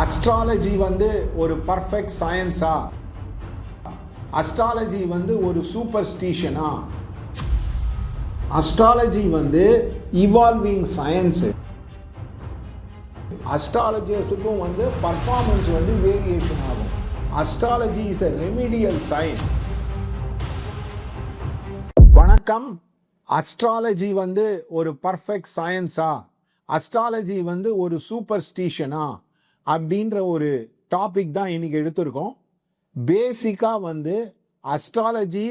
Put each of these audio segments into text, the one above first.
Astrology வந்து ஒரு perfect சயின்ஸா astrology வந்து ஒரு சூப்பர்ஸ்டிஷனா அஸ்ட்ராலஜி வந்து இவால்விங் சயின்ஸு அஸ்ட்ராலஜர்ஸுக்கும் வந்து பர்ஃபார்மன்ஸ் வந்து வேரியேஷன் ஆகும். Astrology is a remedial science வணக்கம். அஸ்ட்ராலஜி வந்து ஒரு பர்ஃபெக்ட் சயின்ஸா அஸ்ட்ராலஜி வந்து ஒரு சூப்பர்ஸ்டிஷனா அப்படின்ற ஒரு டாபிக் தான் இன்னைக்கு எடுத்திருக்கோம். பேசிக்காக வந்து அஸ்ட்ராலஜி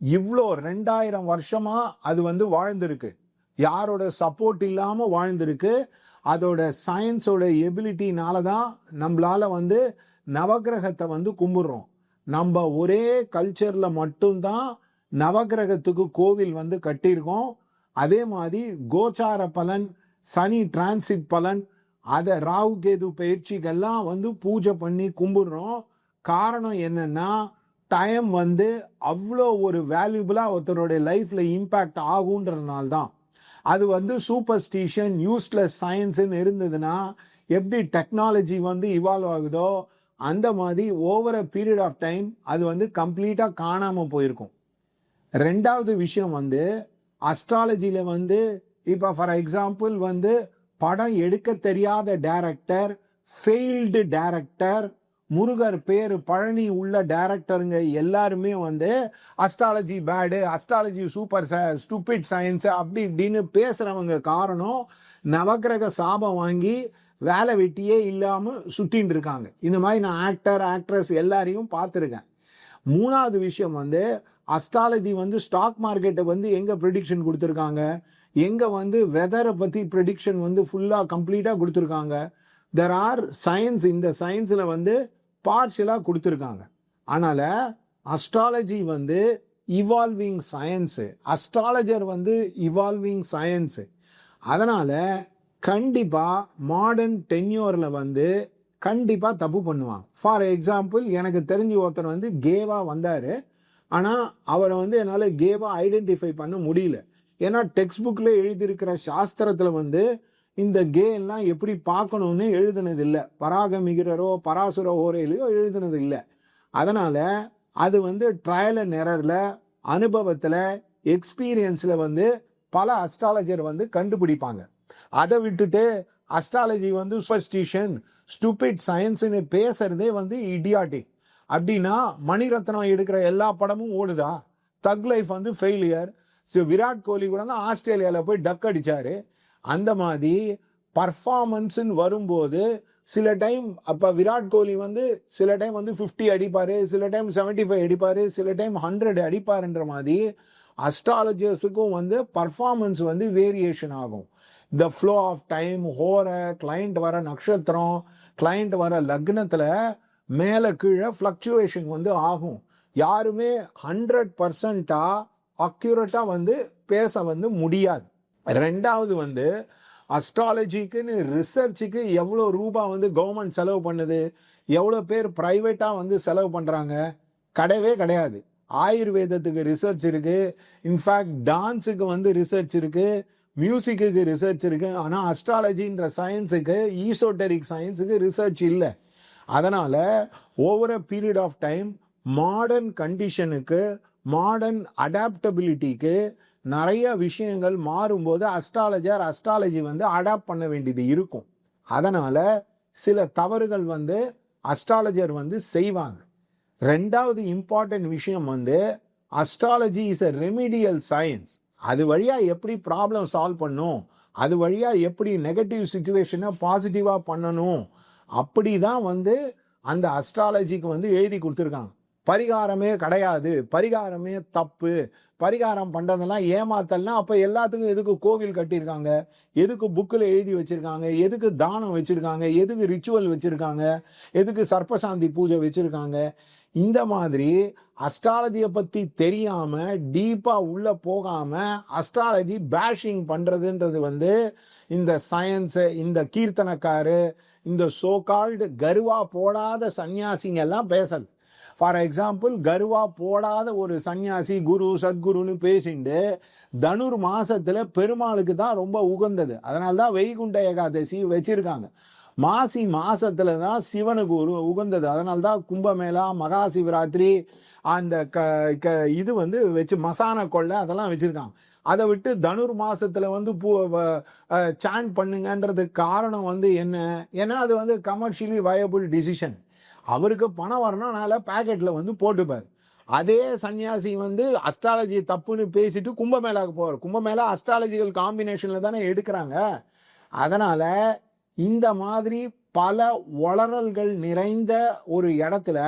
இவ்வளோ ரெண்டாயிரம் வருஷமாக அது வந்து வாழ்ந்திருக்கு. யாரோட சப்போர்ட் இல்லாமல் வாழ்ந்திருக்கு அதோட சயின்ஸோட எபிலிட்டினால தான் நம்மளால் வந்து நவக்கிரகத்தை வந்து கும்பிடுறோம். நம்ம ஒரே கல்ச்சரில் மட்டும்தான் நவக்கிரகத்துக்கு கோவில் வந்து கட்டியிருக்கோம். அதே மாதிரி கோச்சார பலன் சனி டிரான்சிட் பலன் அதை ராகு கேது பயிற்சிக்கெல்லாம் வந்து பூஜை பண்ணி கும்பிடுறோம். காரணம் என்னன்னா டைம் வந்து அவ்வளோ ஒரு வேல்யூபிளாக ஒருத்தருடைய லைஃப்பில் இம்பேக்ட் ஆகுன்றதுனால தான் அது வந்து சூப்பர்ஸ்டிஷன் யூஸ்லெஸ் சயின்ஸுன்னு இருந்ததுன்னா எப்படி டெக்னாலஜி வந்து இவால்வ் ஆகுதோ அந்த மாதிரி over a period of time அது வந்து கம்ப்ளீட்டாக காணாமல் போயிருக்கும். ரெண்டாவது விஷயம் வந்து அஸ்ட்ராலஜியில் வந்து இப்போ ஃபார் எக்ஸாம்பிள் வந்து படம் எடுக்க தெரியாத டைரக்டர் ஃபெயில்டு டைரக்டர் முருகர் பேர் பழனி உள்ள டேரக்டருங்க எல்லாருமே வந்து astrology bad astrology super stupid science அப்படி இப்படின்னு பேசுகிறவங்க காரணம் நவக்கிரக சாபம் வாங்கி வேலை வெட்டியே இல்லாமல் சுட்டின்னு இருக்காங்க. இந்த மாதிரி நான் ஆக்டர் ஆக்ட்ரஸ் எல்லாரையும் பார்த்துருக்கேன். மூணாவது விஷயம் வந்து அஸ்ட்ராலஜி வந்து ஸ்டாக் மார்க்கெட்டை வந்து எங்கே ப்ரிடிக்ஷன் கொடுத்துருக்காங்க? எங்கே வந்து வெதரை பற்றி ப்ரெடிக்ஷன் வந்து ஃபுல்லாக கம்ப்ளீட்டாக கொடுத்துருக்காங்க. தெர் ஆர் சயின்ஸ் இந்த சயின்ஸில் வந்து பார்ஷியலாக கொடுத்துருக்காங்க. அதனால் அஸ்ட்ராலஜி வந்து இவால்விங் சயின்ஸு அஸ்ட்ராலஜர் வந்து இவால்விங் சயின்ஸு அதனால் கண்டிப்பாக மாடர்ன் டென்யூரில் வந்து கண்டிப்பாக தப்பு பண்ணுவாங்க. ஃபார் எக்ஸாம்பிள் எனக்கு தெரிஞ்ச ஒருத்தர் வந்து கேவாக வந்தார். ஆனால் அவரை வந்து என்னால் கேவாக ஐடென்டிஃபை பண்ண முடியல. ஏன்னா டெக்ஸ்ட் புக்கில் எழுதியிருக்கிற சாஸ்திரத்தில் வந்து இந்த கே எப்படி பார்க்கணும்னு எழுதுனது இல்லை பராகமிகிறரோ பராசுர ஓரையிலையோ எழுதுனது இல்லை அதனால் அது வந்து ட்ரையல் அண்ட் எரரில் அனுபவத்தில் எக்ஸ்பீரியன்ஸில் வந்து பல அஸ்ட்ராலஜர் வந்து கண்டுபிடிப்பாங்க. அதை விட்டுட்டு அஸ்ட்ராலஜி வந்து சூப்பர்ஸ்டிஷன் ஸ்டூபிட் சயின்ஸ்னு பேசுறதே வந்து இடியாட்டிக் அப்படின்னா மணிரத்னம் எடுக்கிற எல்லா படமும் ஓடுதா? தக் லைஃப் வந்து ஃபெயிலியர் ஸோ விராட் கோலி கூட தான் ஆஸ்திரேலியாவில் போய் டக் அடிச்சாரு. அந்த மாதிரி பர்ஃபார்மன்ஸுன்னு வரும்போது சில டைம் அப்போ விராட் கோலி வந்து சில டைம் வந்து ஃபிஃப்டி அடிப்பார் சில டைம் செவன்ட்டி ஃபைவ் அடிப்பார் சில டைம் ஹண்ட்ரட் அடிப்பாருன்ற மாதிரி அஸ்ட்ராலஜர்ஸுக்கும் வந்து பர்ஃபார்மன்ஸ் வந்து வேரியேஷன் ஆகும். இந்த ஃப்ளோ ஆஃப் டைம் ஹோர கிளைண்ட் வர நட்சத்திரம் கிளைண்ட் வர லக்னத்தில் மேலே கீழே ஃப்ளக்சுவேஷன் வந்து ஆகும். யாருமே ஹண்ட்ரட் பர்சன்ட்டாக அக்யூரேட்டாக வந்து பேச வந்து முடியாது. ரெண்டாவது வந்து அஸ்ட்ராலஜிக்குன்னு ரிசர்ச்சுக்கு எவ்வளோ ரூபா வந்து கவர்மெண்ட் செலவு பண்ணுது? எவ்வளோ பேர் ப்ரைவேட்டாக வந்து செலவு பண்ணுறாங்க கிடையவே கிடையாது. ஆயுர்வேதத்துக்கு ரிசர்ச் இருக்குது இன்ஃபேக்ட் டான்ஸுக்கு வந்து ரிசர்ச் இருக்குது மியூசிக்குக்கு ரிசர்ச் இருக்குது ஆனால் அஸ்ட்ராலஜின்ற சயின்ஸுக்கு ஈசோட்டரிக் சயின்ஸுக்கு ரிசர்ச் இல்லை. அதனால் over a period of time modern கண்டிஷனுக்கு மாடர்ன் அடாப்டபிலிட்டிக்கு நிறைய விஷயங்கள் மாறும்போது அஸ்ட்ராலஜர் அஸ்ட்ராலஜி வந்து அடாப்ட் பண்ண வேண்டியது இருக்கும். அதனால் சில தவறுகள் வந்து அஸ்ட்ராலஜர் வந்து செய்வாங்க. ரெண்டாவது இம்பார்ட்டன்ட் விஷயம் வந்து astrology is a remedial science அது வழியாக எப்படி ப்ராப்ளம் சால்வ் பண்ணும்? அது வழியாக எப்படி நெகட்டிவ் சுச்சுவேஷனை பாசிட்டிவாக பண்ணணும்? அப்படி தான் வந்து அந்த அஸ்ட்ராலஜிக்கு வந்து எழுதி கொடுத்துருக்காங்க. பரிகாரமே கிடையாது பரிகாரமே தப்பு பரிகாரம் பண்ணுறதெல்லாம் ஏமாத்தல்னா அப்போ எல்லாத்துக்கும் எதுக்கு கோவில் கட்டியிருக்காங்க? எதுக்கு புக்கில் எழுதி வச்சுருக்காங்க? எதுக்கு தானம் வச்சுருக்காங்க? எதுக்கு ரிச்சுவல் வச்சுருக்காங்க? எதுக்கு சர்ப்பசாந்தி பூஜை வச்சுருக்காங்க? இந்த மாதிரி அஸ்ட்ராலஜியை பற்றி தெரியாமல் டீப்பாக உள்ளே போகாமல் அஸ்ட்ராலஜி பேஷிங் பண்ணுறதுன்றது வந்து இந்த சயின்ஸு இந்த கீர்த்தனக்காரு இந்த சோகால்டு கருவா போடாத சன்னியாசிங்கெல்லாம் பேசல். ஃபார் எக்ஸாம்பிள் கருவா போடாத ஒரு சன்னியாசி குரு சத்குருன்னு பேசிண்டு தனுர் மாசத்துல பெருமாளுக்கு தான் ரொம்ப உகந்தது. அதனால தான் வைகுண்ட ஏகாதசி வச்சிருக்காங்க. மாசி மாசத்துல தான் சிவனுக்கு ஒரு உகந்தது. அதனால தான் கும்பமேளா மகா சிவராத்திரி அந்த க க இது வந்து வச்சு மசான கொள்ளை அதெல்லாம் வச்சிருக்காங்க. அதை விட்டு தனுர் மாசத்துல வந்து பூ சாண்ட் பண்ணுங்கன்றதுக்கு காரணம் வந்து என்ன? ஏன்னா அது வந்து கமர்ஷியலி வயபிள் டிசிஷன் அவருக்கு பணம் வரணும் அதனால் பேக்கெட்டில் வந்து போட்டுப்பார். அதே சன்னியாசி வந்து அஸ்ட்ராலஜி தப்புன்னு பேசிட்டு கும்பமேளாவுக்கு போவார் கும்பமேளா அஸ்ட்ராலஜிக்கல் காம்பினேஷனில் தானே எடுக்கிறாங்க. அதனால் இந்த மாதிரி பல வளரல்கள் நிறைந்த ஒரு இடத்துல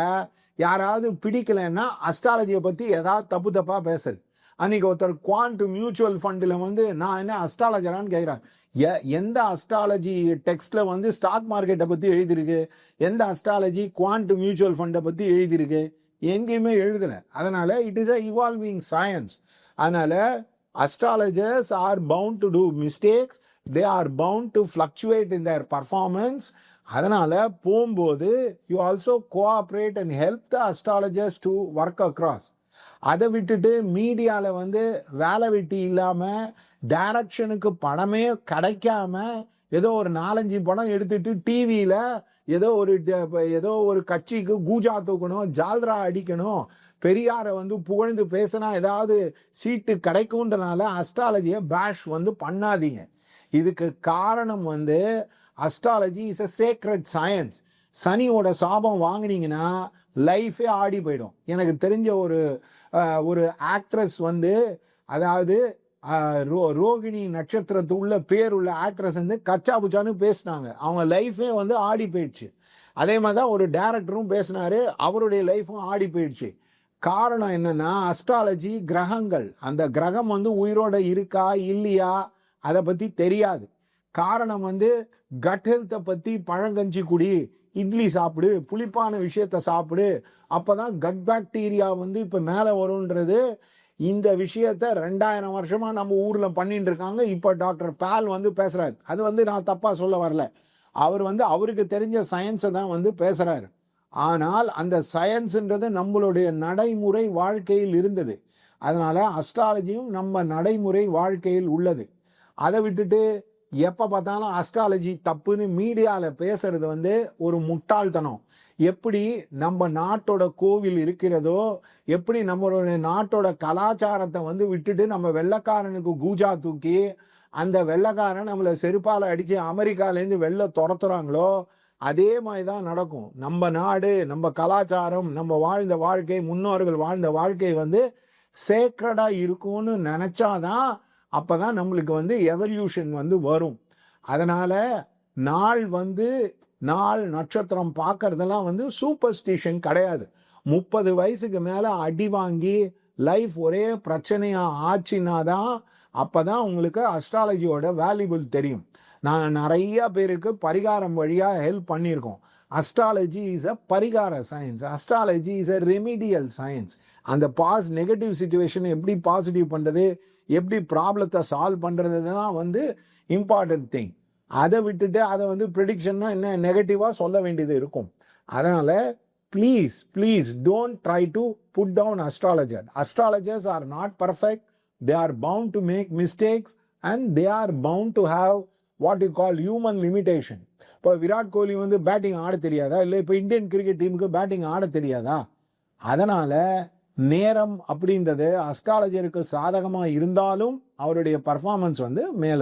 யாராவது பிடிக்கலைன்னா அஸ்ட்ராலஜியை பற்றி ஏதாவது தப்பு தப்பாக பேசுறது அன்னைக்கு ஒருத்தர் குவாண்ட் மியூச்சுவல் ஃபண்டில் வந்து நான் என்ன அஸ்ட்ராலஜரான்னு கேட்குறேன் எந்த அஸ்ட்ராலஜி டெக்ஸ்ட்ல வந்து ஸ்டாக் மார்க்கெட்டை பத்தி எழுதியிருக்கு? எந்த அஸ்ட்ராலஜி குவாண்ட் மியூச்சுவல் ஃபண்டை பத்தி எழுதியிருக்கு? எங்கேயுமே எழுதலை. அதனால it is a evolving science அதனால astrologers are bound to do mistakes they are bound to fluctuate in their performance அதனால போகும்போது you also cooperate and help the astrologers to work across அதை விட்டுட்டு மீடியாவில் வந்து வேலை வெட்டி இல்லாமல் டைரக்ஷனுக்கு பணமே கிடைக்காம ஏதோ ஒரு நாலஞ்சு படம் எடுத்துட்டு டிவியில் ஏதோ ஒரு ஏதோ ஒரு கட்சிக்கு கூஜா தூக்கணும் ஜால்ரா அடிக்கணும் பெரியாரை வந்து புகழ்ந்து பேசினா ஏதாவது சீட்டு கிடைக்கும்ன்றனால அஸ்ட்ராலஜியை பேஷ் வந்து பண்ணாதீங்க. இதுக்கு காரணம் வந்து astrology is a sacred science. சனியோட சாபம் வாங்கினீங்கன்னா லைஃபே ஆடி போயிடும். எனக்கு தெரிஞ்ச ஒரு ஒரு ஆக்ட்ரஸ் வந்து அதாவது ரோ ரோகிணி நட்சத்திரத்து உள்ள பேர் உள்ள ஆக்ட்ரஸ் வந்து கச்சா புச்சான்னு பேசினாங்க. அவங்க லைஃபே வந்து ஆடி போயிடுச்சு. அதே மாதிரி தான் ஒரு டேரக்டரும் பேசினாரு. அவருடைய லைஃப்பும் ஆடி போயிடுச்சு. காரணம் என்னன்னா அஸ்ட்ராலஜி கிரகங்கள். அந்த கிரகம் வந்து உயிரோட இருக்கா இல்லையா அதை பற்றி தெரியாது. காரணம் வந்து கட் ஹெல்த்தை பற்றி பழங்கஞ்சி குடி இட்லி சாப்பிடு புளிப்பான விஷயத்த சாப்பிடு. அப்போ தான் கட் பாக்டீரியா வந்து இப்போ மேலே வரும்ன்றது. இந்த விஷயத்த ரெண்டாயிரம் வருஷமாக நம்ம ஊரில் பண்ணிட்டு இருக்காங்க. இப்போ டாக்டர் பால் வந்து பேசுகிறாரு அது வந்து நான் தப்பாக சொல்ல வரல. அவர் வந்து அவருக்கு தெரிஞ்ச சயின்ஸை தான் வந்து பேசுகிறார் ஆனால் அந்த சயின்ஸுன்றது நம்மளுடைய நடைமுறை வாழ்க்கையில் இருந்தது. அதனால் அஸ்ட்ராலஜியும் நம்ம நடைமுறை வாழ்க்கையில் உள்ளது. அதை விட்டுட்டு எப்போ பார்த்தாலும் அஸ்ட்ராலஜி தப்புன்னு மீடியாவில் பேசுறது வந்து ஒரு முட்டாள்தனம். எப்படி நம்ம நாட்டோட கோவில் இருக்கிறதோ எப்படி நம்மளுடைய நாட்டோட கலாச்சாரத்தை வந்து விட்டுட்டு நம்ம வெள்ளக்காரனுக்கு கூஜா தூக்கி அந்த வெள்ளக்காரன் நம்மளை செருப்பால் அடித்து அமெரிக்காலேருந்து வெளில துரத்துறாங்களோ அதே மாதிரி தான் நடக்கும். நம்ம நாடு நம்ம கலாச்சாரம் நம்ம வாழ்ந்த வாழ்க்கை முன்னோர்கள் வாழ்ந்த வாழ்க்கை வந்து சேக்ரடாக இருக்கும்னு நினச்சாதான் அப்போ தான் நம்மளுக்கு வந்து எவல்யூஷன் வந்து வரும். அதனால் நாள் வந்து நாள் நட்சத்திரம் பார்க்கறதெல்லாம் வந்து சூப்பர் ஸ்டிஷன் கிடையாது. முப்பது வயசுக்கு மேலே அடி வாங்கி லைஃப் ஒரே பிரச்சனையாக ஆச்சுன்னா தான் அப்போ தான் உங்களுக்கு அஸ்ட்ராலஜியோட வேல்யூபிள் தெரியும். நான் நிறைய பேருக்கு பரிகாரம் வழியாக ஹெல்ப் பண்ணியிருக்கோம். அஸ்ட்ராலஜி இஸ் அ பரிகார science astrology is a remedial science அந்த பாஸ் நெகட்டிவ் சுச்சுவேஷன் எப்படி பாசிட்டிவ் பண்ணுறது எப்படி ப்ராப்ளத்தை சால்வ் பண்ணுறது தான் வந்து இம்பார்ட்டன்ட் திங் அதை விட்டுட்டு அதை வந்து ப்ரிடிக்ஷன்னா என்ன நெகட்டிவாக சொல்ல வேண்டியது இருக்கும். அதனால் please please don't try to put down astrologer astrologers are not perfect they are bound to make mistakes and they are bound to have what you call human limitation இப்போ விராட் கோலி வந்து பேட்டிங் ஆட தெரியாதா? இல்லை இப்போ இந்தியன் கிரிக்கெட் டீமுக்கு batting ஆட தெரியாதா? அதனால் நேரம் அப்படின்றது அஸ்ட்ராலஜருக்கு சாதகமாக இருந்தாலும் அவருடைய பர்ஃபார்மன்ஸ் வந்து மேலே